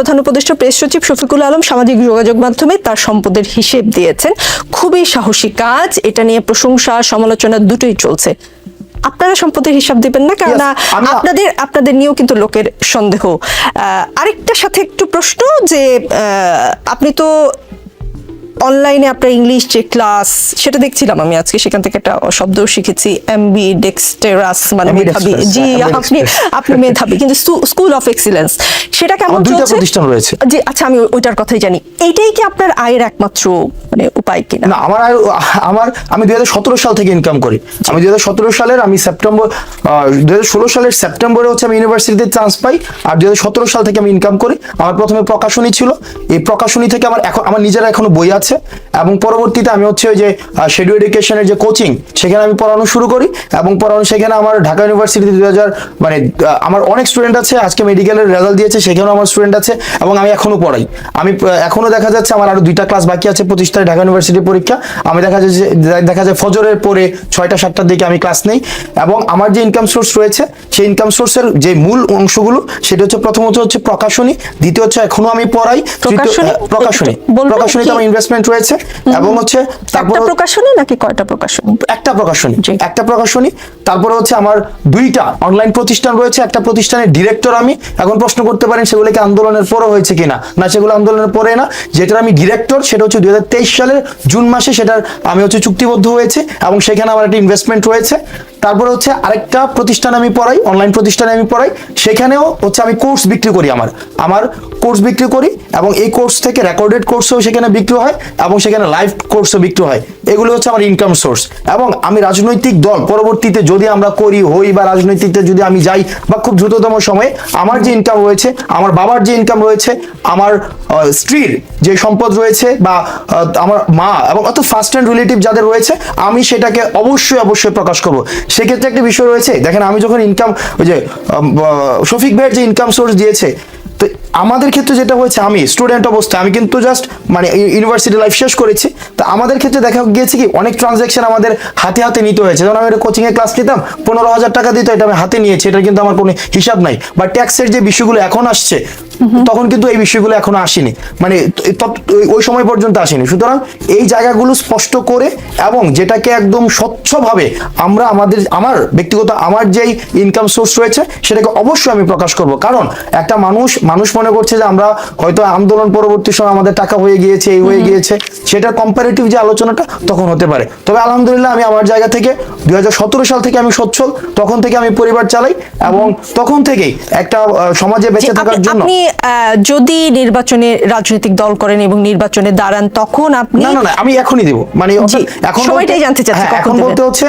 প্রধান উপদেষ্টা প্রেস সচিব শফিকুল আলম সামাজিক যোগাযোগ মাধ্যমে তার সম্পদের হিসেব দিয়েছেন। খুবই সাহসী কাজ এটা নিয়ে প্রশংসা সমালোচনা দুটোই চলছে। আপনারা সম্পদের হিসাব দিবেন না কেননা আপনাদের আপনাদের নিয়েও কিন্তু লোকের সন্দেহ। আরেকটা সাথে একটু প্রশ্ন যে আহ, আপনি তো অনলাইনে আপনার ইংলিশ যে ক্লাস সেটা দেখছিলাম আমি আজকে। সেখান থেকে একটা শব্দ শিখেছি। এমবি ডেক্সটেরাস মানে মেধাবী। জি হ্যাঁ, আপনি আপনি মেধাবী কিন্তু স্কুল অফ এক্সিলেন্স সেটা কেমন চলছে? প্রতিষ্ঠান রয়েছে। জি আচ্ছা আমি ওইটার কথাই জানি। এইটাই কি আপনার আয়ের একমাত্র মানে উপায় কিনা? না আমার আর আমার আমি দুই হাজার সতেরো সাল থেকে ইনকাম করি। আমি দুই হাজার সতেরো সালের আমি সেপ্টেম্বর দুই হাজার ষোলো সালের সেপ্টেম্বরে হচ্ছে আমি ইউনিভার্সিটিতে চান্স পাই আর দু হাজার সতেরো সাল থেকে আমি ইনকাম করি। আমার প্রথমে প্রকাশনী ছিল। এই প্রকাশনী থেকে আমার এখন আমার নিজের এখনও বই আছে। এবং পরবর্তীতে আমি হচ্ছে ওই যে শেডিউ এডুকেশনের যে কোচিং সেখানে আমি পড়ানো শুরু করি এবং পড়ানো সেখানে আমার ঢাকা ইউনিভার্সিটিতে দুই মানে আমার অনেক স্টুডেন্ট আছে আজকে মেডিকেলের রেজাল্ট দিয়েছে সেখানেও আমার স্টুডেন্ট আছে এবং আমি এখনও পড়াই আমি আহ, এখনও দেখা যাচ্ছে আমার আরও দুইটা ক্লাস বাকি আছে পঁচিশ তারিখ ঢাকা ইউনিভার্সিটির পরীক্ষা আমি দেখা যাচ্ছে যে দেখা যায় ফজরের পরে ছয়টা সাতটার দিকে আমি ক্লাস নেই এবং আমার যে ইনকাম সোর্স রয়েছে সেই ইনকাম সোর্সের যে মূল অংশগুলো সেটা হচ্ছে প্রথমত হচ্ছে প্রকাশনী দ্বিতীয় হচ্ছে এখনও আমি পড়াই প্রকাশনী? প্রকাশনী প্রকাশনীতে? আমার ইনভেস্টমেন্ট রয়েছে এবং হচ্ছে তারপর প্রকাশনী নাকি কয়টা প্রকাশনী? একটা প্রকাশনী একটা প্রকাশনী তারপরে হচ্ছে আমার দুইটা অনলাইন প্রতিষ্ঠান রয়েছে একটা প্রতিষ্ঠানের ডিরেক্টর আমি এখন প্রশ্ন করতে পারেন সেগুলো কি আন্দোলনের পরে হয়েছে কিনা। না সেগুলো আন্দোলনের পরে না যেটার আমি ডিরেক্টর সেটা হচ্ছে দুই হাজার তেইশ সালের জুন মাসে সেটার আমি হচ্ছে চুক্তিবদ্ধ হয়েছে এবং সেখানে আমার একটা ইনভেস্টমেন্ট রয়েছে। তারপরে হচ্ছে আরেকটা প্রতিষ্ঠান আমি পড়াই অনলাইন প্রতিষ্ঠানে আমি পড়াই সেখানেও হচ্ছে আমি কোর্স বিক্রি করি আমার। আমার কোর্স বিক্রি করি এবং এই কোর্স থেকে রেকর্ডেড কোর্সও সেখানে বিক্রি হয়। এবং সেখানে লাইভ কোর্সও বিক্রি হয়। এগুলো হচ্ছে আমার ইনকাম সোর্স এবং আমি রাজনৈতিক দল, পরবর্তীতে যদি আমরা করি, হই বা রাজনৈতিকতে যদি আমি যাই, বা খুব দ্রুততম সময়ে, আমার যে ইনকাম রয়েছে, আমার বাবার যে ইনকাম রয়েছে, আমার স্ত্রীর যে সম্পদ রয়েছে, বা আমার মা এবং অত ফার্স্ট হ্যান্ড রিলেটিভ যাদের রয়েছে, আমি সেটাকে অবশ্যই অবশ্যই প্রকাশ করব। সেক্ষেত্রে একটা বিষয় রয়েছে, দেখেন আমি যখন ইনকাম ওই যে শফিক ভাইয়ের যে ইনকাম সোর্স দিয়েছে তো আমাদের ক্ষেত্রে যেটা হয়েছে, আমি স্টুডেন্ট অবস্থায়, আমি কিন্তু জাস্ট মানে ইউনিভার্সিটি লাইফ শেষ করেছি। তো আমাদের ক্ষেত্রে দেখা গিয়েছে কি, অনেক ট্রানজ্যাকশন আমাদের হাতে হাতে নিতে হয়েছে। যেমন আমি একটা কোচিংয়ে ক্লাস নিতাম, পনেরো হাজার টাকা দিত, এটা আমি হাতে নিয়েছি এটা কিন্তু আমার কোনো হিসাব নাই। বা ট্যাক্সের যে বিষয়গুলো এখন আসছে তখন কিন্তু এই বিষয়গুলো এখনও আসেনি। মানে তত- ওই- সময় পর্যন্ত আসেনি। সুতরাং এই জায়গাগুলো স্পষ্ট করে এবং যেটাকে একদম স্বচ্ছভাবে আমরা আমাদের আমার ব্যক্তিগত আমার যেই ইনকাম সোর্স রয়েছে সেটাকে অবশ্যই আমি প্রকাশ করব। কারণ একটা মানুষ মানুষ মনে করছে যে আমরা হয়তো আন্দোলন পরবর্তী সময় আমাদের টাকা হয়ে গিয়েছে এই হয়ে গিয়েছে। সেটার কম্পারেটিভ যে আলোচনাটা তখন হতে পারে। তবে আলহামদুলিল্লাহ আমি আমার জায়গা থেকে দুই হাজার সতেরো সাল থেকে আমি সচ্ছল তখন থেকে আমি পরিবার চালাই এবং তখন থেকেই একটা সমাজে বেঁচে থাকার জন্য যদি নির্বাচনে রাজনৈতিক দল করেন এবং নির্বাচনে দাঁড়ান তখন আপনি না না আমি এখনই দিব। মানে এখন সময়টাই জানতে চাচ্ছি, হ্যাঁ, কখন এখন বলতে হচ্ছে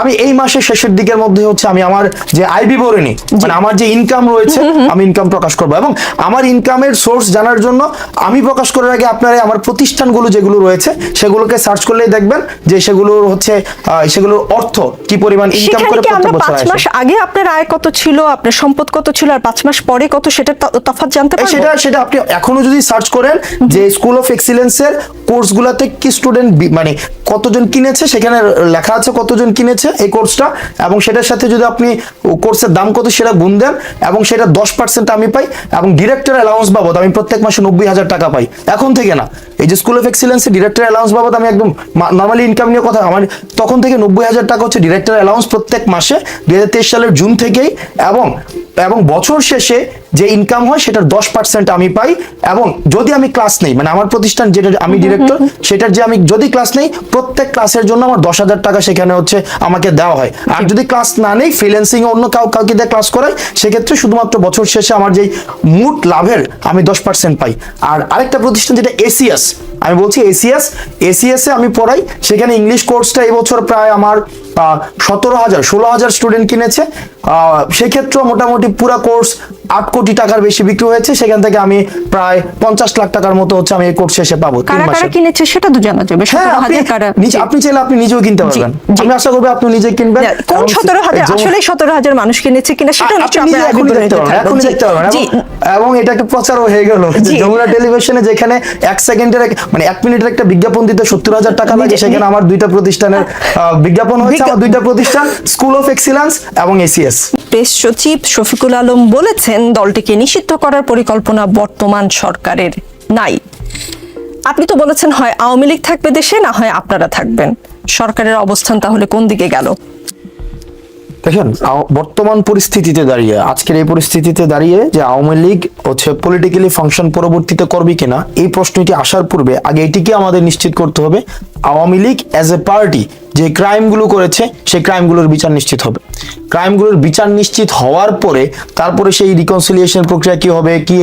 আমি এই মাসের শেষের দিকের মধ্যে হচ্ছে আমি আমার যে আয় বিবরণী মানে আমার যে ইনকাম রয়েছে আমি ইনকাম প্রকাশ করব। এবং আমার ইনকামের সোর্স জানার জন্য আমি প্রকাশ করার আগে আপনারা আমার প্রতিষ্ঠানগুলো যেগুলো রয়েছে সেগুলোকে সার্চ করলেই দেখবেন যে সেগুলোর হচ্ছে সেগুলোর অর্থ কি পরিমাণ ইনকাম করে প্রত্যেক বছর পাঁচ আসে। মাস আগে আপনার আয় কত ছিল আপনার সম্পদ কত ছিল আর পাঁচ মাস পরে কত সেটা তফাৎ জানতে পারব সেটা সেটা আপনি এখনও যদি সার্চ করেন যে স্কুল অফ এক্সিলেন্সের কোর্সগুলোতে কি স্টুডেন্ট মানে কতজন কিনেছে সেখানে লেখা আছে কতজন কিনেছে এই কোর্সটা এবং সেটার সাথে যদি আপনি কোর্সের দাম কত সেটা গুণ দেন এবং সেটা দশ পার্সেন্ট আমি পাই এবং ডিরেক্টর অ্যালাউন্স বাবদ আমি প্রত্যেক মাসে নব্বই হাজার টাকা পাই। এখন থেকে না এই যে স্কুল অফ এক্সিলেন্সের ডিরেক্টর অ্যালাউন্স বাবদ আমি একদম নর্মালি ইনকাম নিয়ে কথা আমার তখন থেকে নব্বই হাজার টাকা হচ্ছে ডিরেক্টর অ্যালাউন্স প্রত্যেক মাসে দুই হাজার তেইশ সালের জুন থেকেই এবং এবং বছর শেষে যে ইনকাম হয় সেটার দশ পার্সেন্ট আমি পাই এবং যদি আমি ক্লাস নেই মানে আমার প্রতিষ্ঠান যেটা আমি ডিরেক্টর সেটার যে আমি যদি ক্লাস নেই প্রত্যেক ক্লাসের জন্য আমার দশ হাজার টাকা সেখানে হচ্ছে আমাকে দেওয়া হয়। আর যদি ক্লাস না নেই ফ্রিল্যান্সিং অন্য কাউ কাউকে দিয়ে ক্লাস করাই সেক্ষেত্রে শুধুমাত্র বছর শেষে আমার যেই মোট লাভের আমি দশ পার্সেন্ট পাই। আর আরেকটা প্রতিষ্ঠান যেটা এসিএস আমি বলছি এসিএস এসিএস এ আমি পড়াই সেখানে ইংলিশ কোর্সটা এবছর প্রায় আমার সতেরো হাজার ষোলো হাজার স্টুডেন্ট কিনেছে। সেক্ষেত্রেও মোটামুটি পুরো কোর্স আট কোটি টাকার বেশি বিক্রি হয়েছে। সেখান থেকে আমি প্রায় পঞ্চাশ লাখ টাকার মতো হচ্ছে আমি এই কোর্স শেষে পাবো তিন মাসে। কিনেছে সেটা তো জানা যাবে। হ্যাঁ আপনি চাইলে আপনি নিজেও কিনতে পারবেন। আমি আশা করব আপনি নিজে কিনবেন। কোন এবং সতেরো হাজার আসলে সতেরো হাজার মানুষ কিনেছে কিনা সেটা আপনি নিশ্চয়ই বিবরণীতে দেখতে পারবেন, থাকবে। দেখতে পারবেন। এবং- এটা একটা প্রচারও হয়ে গেল। যমুনা টেলিভিশনে যেখানে এক সেকেন্ডের মানে এক মিনিটের একটা বিজ্ঞাপন দিতে সত্তর হাজার টাকা লাগে সেখানে আমার দুইটা প্রতিষ্ঠানের আহ, বিজ্ঞাপন হয়েছে দুইটা প্রতিষ্ঠান স্কুল অফ এক্সিলেন্স এবং এসিএস প্রেস সচিব শফিকুল আলম বলেছেন দলটিকে নিষিদ্ধ করার পরিকল্পনা বর্তমান সরকারের নাই। আপনি তো বলেছেন হয় আওয়ামী লীগ থাকবে দেশে না হয় আপনারা থাকবেন। সরকারের অবস্থান তাহলে কোন দিকে গেল? দেখেন বর্তমান পরিস্থিতিতে দাঁড়িয়ে আজকের এই পরিস্থিতিতে দাঁড়িয়ে যে আওয়ামী লীগ হচ্ছে পলিটিক্যালি ফাংশন পরবর্তীতে করবে কিনা এই প্রশ্নটি আসার পূর্বে আগে এটিকে আমাদের নিশ্চিত করতে হবে। Awami League as a party যে ক্রাইমগুলো করেছে, সেই ক্রাইমগুলোর বিচার নিশ্চিত হবে। ক্রাইমগুলোর বিচার নিশ্চিত হওয়ার পরে তারপরে সেই রিকনসিলিয়েশন প্রক্রিয়া কি হবে, কি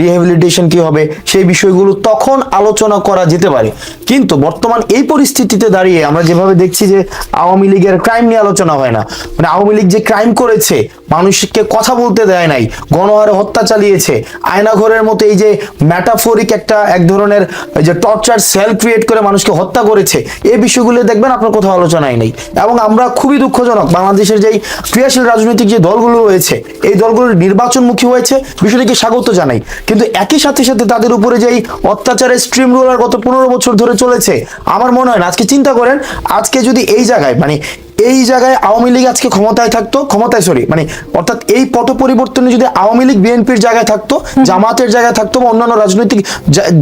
রিহ্যাবিলিটেশন কি হবে, সেই বিষয়গুলো তখন আলোচনা করা যেতে পারে। কিন্তু বর্তমান এই পরিস্থিতিতে দাঁড়িয়ে আমরা যেভাবে দেখছি যে আওয়ামী লীগের ক্রাইম নিয়ে আলোচনা হয় না। মানে আওয়ামী লীগ যে ক্রাইম করেছে মানুষকে কথা বলতে দেয় নাই। গণহারে হত্যা চালিয়েছে। আয়নাঘরের মতো এই যে ম্যাটাফোরিক একটা এক ধরনের যে টর্চার সেল ক্রিয়েট করে মানুষকে হত্যা করেছে এই বিষয়গুলো দেখবেন আপনার কোথাও আলোচনায় নেই। এবং আমরা খুবই দুঃখজনক বাংলাদেশের যেই ক্রিয়াশীল রাজনৈতিক যে দলগুলো রয়েছে, এই দলগুলোর নির্বাচনমুখী হয়েছে, বিষয়টিকে স্বাগত জানাই। কিন্তু একই সাথে সাথে তাদের উপরে যেই অত্যাচারের স্ট্রিম রোলার গত পনেরো বছর ধরে চলেছে, আমার মনে হয় না, আজকে চিন্তা করেন, আজকে যদি এই জায়গায় মানে এই জায়গায় আওয়ামী লীগ আজকে ক্ষমতায় থাকতো? ক্ষমতায় সরি মানে অর্থাৎ এই পট পরিবর্তনে যদি আওয়ামী লীগ বিএনপির জায়গায় থাকতো জামাতের জায়গায় থাকতো বা অন্যান্য রাজনৈতিক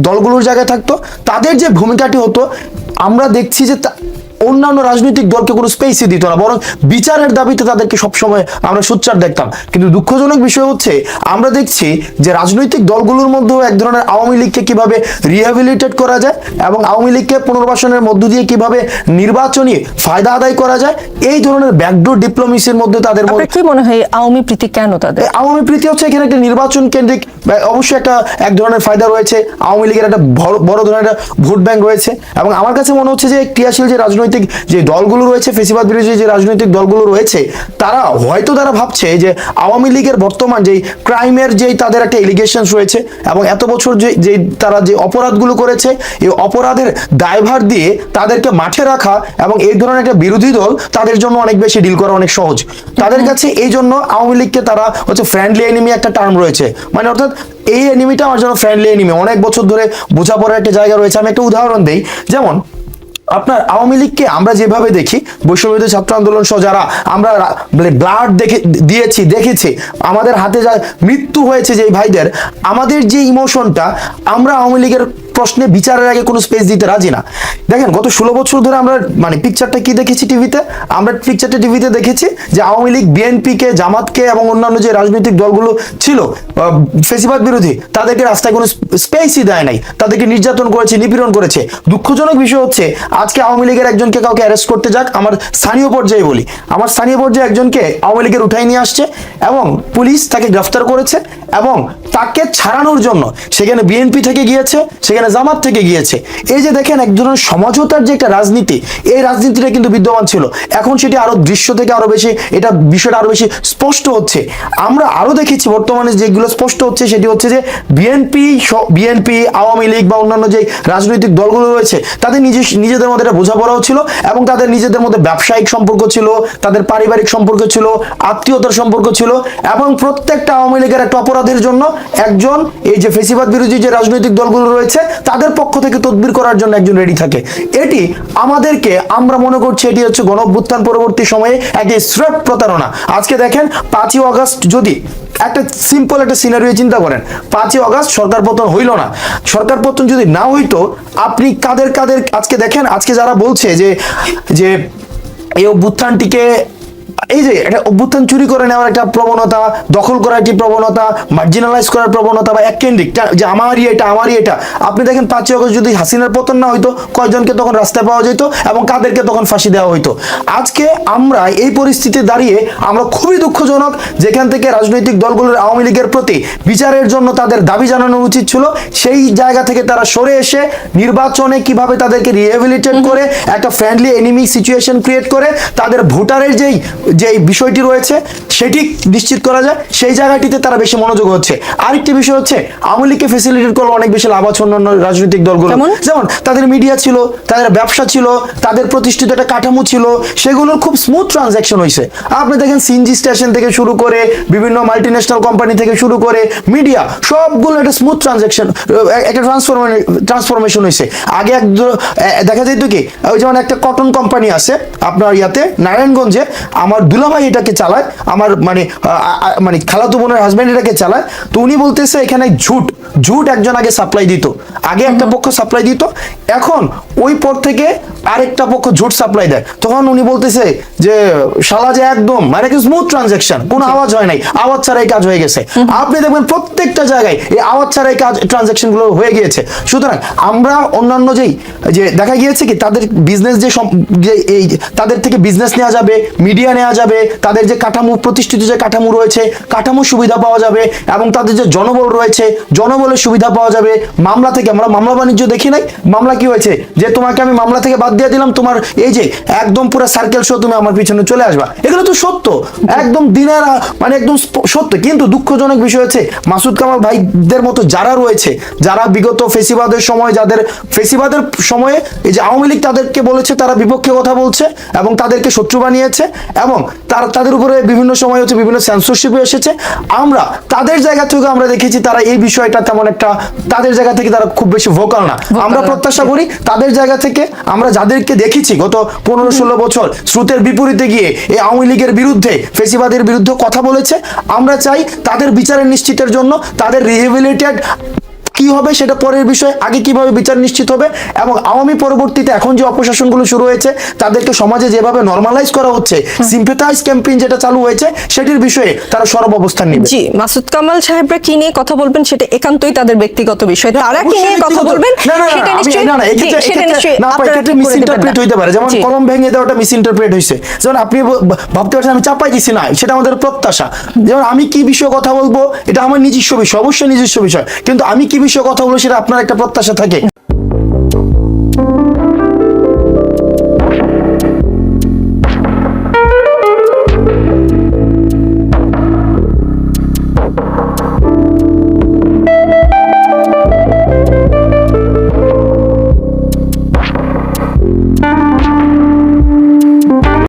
দলগুলোর জায়গায় থাকতো তাদের যে ভূমিকাটি হতো আমরা দেখছি যে অন্যান্য রাজনৈতিক দলকে কোনো স্পেসই দিত না বরং বিচারের দাবিতে তাদেরকে সবসময় আমরা সোচ্চার দেখতাম। কিন্তু দুঃখজনক বিষয় হচ্ছে আমরা দেখছি যে রাজনৈতিক দলগুলোর মধ্যেও এক ধরনের আওয়ামী লীগকে কীভাবে রিহ্যাবিলিটেট করা যায় এবং আওয়ামী লীগকে পুনর্বাসনের মধ্য দিয়ে কীভাবে নির্বাচনী ফায়দা আদায় করা যায় এই ধরনের ব্যাকডোর ডিপ্লোমেসির মধ্যে তাদের কি মনে হয় আওয়ামী প্রীতি কেন তাদের? আওয়ামী প্রীতি হচ্ছে এখানে একটা নির্বাচন কেন্দ্রিক অবশ্যই একটা এক ধরনের ফায়দা রয়েছে। আওয়ামী লীগের একটা বড় বড় ধরনের একটা ভোট ব্যাংক রয়েছে। এবং আমার কাছে মনে হচ্ছে যে ক্রিয়াশীল যে রাজনৈতিক যে দলগুলো রয়েছে, ফেসিবাদ বিরোধী যে রাজনৈতিক দলগুলো রয়েছে, তারা হয়তো তারা ভাবছে যে আওয়ামী লীগের বর্তমান যেই ক্রাইমের যেই তাদের একটা এলিগেশন রয়েছে এবং এত বছর যে যে তারা যে অপরাধগুলো করেছে, এই অপরাধের দায়ভার দিয়ে তাদেরকে মাঠে রাখা এবং এই ধরনের একটা বিরোধী দল তাদের জন্য অনেক বেশি ডিল করা অনেক সহজ। তাদের কাছে এই জন্য আওয়ামী লীগকে তারা হচ্ছে ফ্রেন্ডলি এনিমি একটা টার্ম রয়েছে। মানে অর্থাৎ এই এনিমিটা আমার জন্য ফ্রেন্ডলি এনিমি অনেক বছর ধরে বোঝাপড়ার একটা জায়গা রয়েছে। আমি একটা উদাহরণ দিই। যেমন আপনার আওয়ামী লীগকে আমরা যেভাবে দেখি, বৈষম্যবিরোধী ছাত্র আন্দোলন সহ যারা আমরা ব্লাড দেখে, দিয়েছি, দেখেছি, আমাদের হাতে যা মৃত্যু হয়েছে যে ভাইদের, আমাদের যে ইমোশনটা আমরা আওয়ামী লীগের প্রশ্নে বিচারের আগে কোনো স্পেস দিতে রাজি না। দেখেন, গত ষোলো বছর ধরে আমরা মানে পিকচারটা কি দেখেছি টিভিতে আমরা পিকচারটা টিভিতে দেখেছি যে আওয়ামী লীগ বিএনপিকে জামাতকে এবং অন্যান্য যে রাজনৈতিক দলগুলো ছিল ফেসিবাদ বিরোধী, তাদেরকে রাস্তায় কোনো স্পেসই দেয় নাই। তাদেরকে নির্যাতন করেছে, নিপীড়ন করেছে। দুঃখজনক বিষয় হচ্ছে, আজকে আওয়ামী লীগের একজনকে কাউকে অ্যারেস্ট করতে যাক, আমার স্থানীয় পর্যায়ে বলি। আমার স্থানীয় পর্যায়ে একজনকে আওয়ামী লীগের উঠাই নিয়ে আসছে এবং পুলিশ তাকে গ্রেফতার করেছে এবং তাকে ছাড়ানোর জন্য, সেখানে বিএনপি থেকে গিয়েছে, সেখানে জামাত থেকে গিয়েছে। এই যে দেখেন, এক ধরনের সমঝোতার যে একটা রাজনীতি, এই রাজনীতিটা কিন্তু বিদ্যমান ছিল। এখন সেটি আরও দৃশ্য থেকে আরও বেশি, এটা বিষয়টা আরও বেশি স্পষ্ট হচ্ছে। আমরা আরও দেখেছি বর্তমানে যেগুলো স্পষ্ট হচ্ছে, সেটি হচ্ছে যে বিএনপি বিএনপি, আওয়ামী লীগ বা অন্যান্য যে রাজনৈতিক দলগুলো রয়েছে, তাদের নিজে নিজেদের মধ্যে এটা বোঝাপড়াও ছিল এবং তাদের নিজেদের মধ্যে ব্যবসায়িক সম্পর্ক ছিল, তাদের পারিবারিক সম্পর্ক ছিল, আত্মীয়তার সম্পর্ক ছিল এবং প্রত্যেকটা আওয়ামী লীগের একটা অপরাধের জন্য একজন এই যে ফেসিবাদ বিরোধী যে রাজনৈতিক দলগুলো রয়েছে তাদের পক্ষ থেকে তদবির করার জন্য একজন রেডি থাকে। এটি আমাদেরকে, আমরা মনে করছি এটি হচ্ছে গণ পরবর্তী সময়ে একটি স্রেফ প্রতারণা। আজকে দেখেন, পাঁচই অগস্ট যদি একটা সিম্পল একটা সিনারিও চিন্তা করেন, পাঁচই অগস্ট সরকার পতন হইল না। সরকার পতন যদি না হইতো, আপনি কাদের কাদের, আজকে দেখেন, আজকে যারা বলছে যে যে এই অভ্যুত্থানটিকে এই যে একটা অভ্যুত্থান চুরি করে নেওয়ার একটা প্রবণতা দখল করার একটি প্রবণতা মার্জিনালাইজ করার প্রবণতা বা এককেন্দ্রিক যে আমারই এটা আমারই এটা। আপনি দেখেন পাঁচই অগস্ট যদি হাসিনার পতন না হইতো কয়জনকে তখন রাস্তায় পাওয়া যেত এবং কাদেরকে তখন ফাঁসি দেওয়া হইতো? আজকে আমরা এই পরিস্থিতি দাঁড়িয়ে আমরা খুবই দুঃখজনক যেখান থেকে রাজনৈতিক দলগুলোর আওয়ামী লীগের প্রতি বিচারের জন্য তাদের দাবি জানানো উচিত ছিল সেই জায়গা থেকে তারা সরে এসে নির্বাচনে কীভাবে তাদেরকে রিহেবিলিটেট করে একটা ফ্রেন্ডলি এনিমি সিচুয়েশন ক্রিয়েট করে তাদের ভোটারের যেই যে বিষয়টি রয়েছে সেটি নিশ্চিত করা যায়। সেই জায়গাটিতে তারা বেশি মনোযোগ হচ্ছে। আরেকটি বিষয় হচ্ছে আওয়ামী লীগকে ফেসিলিটেট করল অনেক বেশি লাভ আছে অন্যান্য রাজনৈতিক দলগুলো যেমন? তাদের মিডিয়া ছিল তাদের ব্যবসা ছিল তাদের প্রতিষ্ঠিত একটা কাঠামো ছিল সেগুলোর খুব স্মুথ ট্রানজ্যাকশন হয়েছে আপনি দেখেন সিনজি স্টেশন থেকে শুরু করে বিভিন্ন মাল্টিন্যাশনাল কোম্পানি থেকে শুরু করে মিডিয়া সবগুলো একটা স্মুথ ট্রানজ্যাকশন একটা ট্রান্সফরমে ট্রান্সফরমেশন হয়েছে আগে এক দেখা যেত কি ওই যেমন একটা কটন কোম্পানি আছে আপনার ইয়াতে নারায়ণগঞ্জে আমার দুলাভাই এটাকে চালায় আমার মানে মানে খালাতো বোনের হাজব্যান্ড এটাকে চালায় তো উনি বলতেছে এখানে ঝুট ঝুট একজন আগে সাপ্লাই দিত আগে একটা পক্ষ সাপ্লাই দিত এখন ওই পর থেকে আরেকটা পক্ষ ঝুট সাপ্লাই দেয়। তখন উনি বলতেছে যে শালা যে একদম মানে কি স্মুথ ট্রানজাকশন কোনো আওয়াজ হয় নাই আওয়াজ ছাড়াই কাজ হয়ে গেছে। আপনি দেখবেন প্রত্যেকটা জায়গায় এই আওয়াজ ছাড়াই কাজ ট্রানজাকশনগুলো হয়ে গিয়েছে। সুতরাং আমরা অন্যান্য যেই যে দেখা গিয়েছে কি তাদের বিজনেস যে এই তাদের থেকে বিজনেস নেওয়া যাবে মিডিয়া নেওয়া যাবে তাদের যে কাঠামো প্রতিষ্ঠিত যে কাঠামো রয়েছে কাঠামো সুবিধা পাওয়া যাবে এবং তাদের যে জনবল রয়েছে জনবলের সুবিধা পাওয়া যাবে মামলা থেকে আমরা মামলা বাণিজ্য দেখি নাই। মামলা কি হয়েছে? যে তোমাকে আমি মামলা থেকে বাদ দিয়ে দিলাম তোমার এই যে একদম পুরো সার্কেল শো তুমি আমার পিছনে চলে আসবা। এগুলো তো সত্য। একদম দিনের মানে একদম সত্য। কিন্তু দুঃখজনক বিষয় হচ্ছে মাসুদ কামাল ভাইদের মতো যারা রয়েছে যারা বিগত ফেসিবাদের সময় যাদের ফেসিবাদের সময়ে এই যে আওয়ামী লীগ তাদেরকে বলেছে তারা বিপক্ষে কথা বলছে এবং তাদেরকে শত্রু বানিয়েছে এবং তার তাদের উপরে বিভিন্ন সময় হচ্ছে বিভিন্ন সেন্সরশিপ এসেছে। আমরা তাদের জায়গা থেকে আমরা দেখেছি তারা এই বিষয়টা তেমন একটা তাদের জায়গা থেকে তারা খুব বেশি ভোকাল না। আমরা প্রত্যাশা করি তাদের জায়গা থেকে আমরা যাদেরকে দেখেছি গত পনেরো ষোলো বছর স্রোতের বিপরীতে গিয়ে এই আওয়ামী লীগের বিরুদ্ধে ফেসিবাদের বিরুদ্ধে কথা বলেছে, আমরা চাই তাদের বিচারের নিশ্চিতের জন্য তাদের রিহেবিলিটেড কি হবে সেটা পরের বিষয় আগে কীভাবে বিচার নিশ্চিত হবে এবং আওয়ামী পরবর্তীতে এখন যে অপশাসনগুলো শুরু হয়েছে তাদেরকে সমাজে যেভাবে নর্মালাইজ করা হচ্ছে সিম্পেথাইজ ক্যাম্পেইন যেটা চালু হয়েছে সেটির বিষয়ে তারা সরব অবস্থান নেবে। জি মাসুদ কামাল সাহেবরা কি নিয়ে কথা বলবেন সেটা একান্তই তাদের ব্যক্তিগত বিষয়। তারা কি নিয়ে কথা বলবেন সেটা নিশ্চয়ই না, না, সেটা নিশ্চয়ই না, দেবেন misinterpret না। হইতে পারে। যেমন কলম ভেঙে দেওয়াটা মিসইন্টারপ্রেট হয়েছে যেমন আপনি ভাবতে পারছেন আমি চাপাই দিছি না সেটা আমাদের প্রত্যাশা। যেমন আমি কি বিষয়ে কথা বলব এটা আমার নিজস্ব বিষয় অবশ্যই নিজস্ব বিষয়। কিন্তু আমি কি বিষয়ে কথা বলব সেটা আপনার একটা প্রত্যাশা থাকে।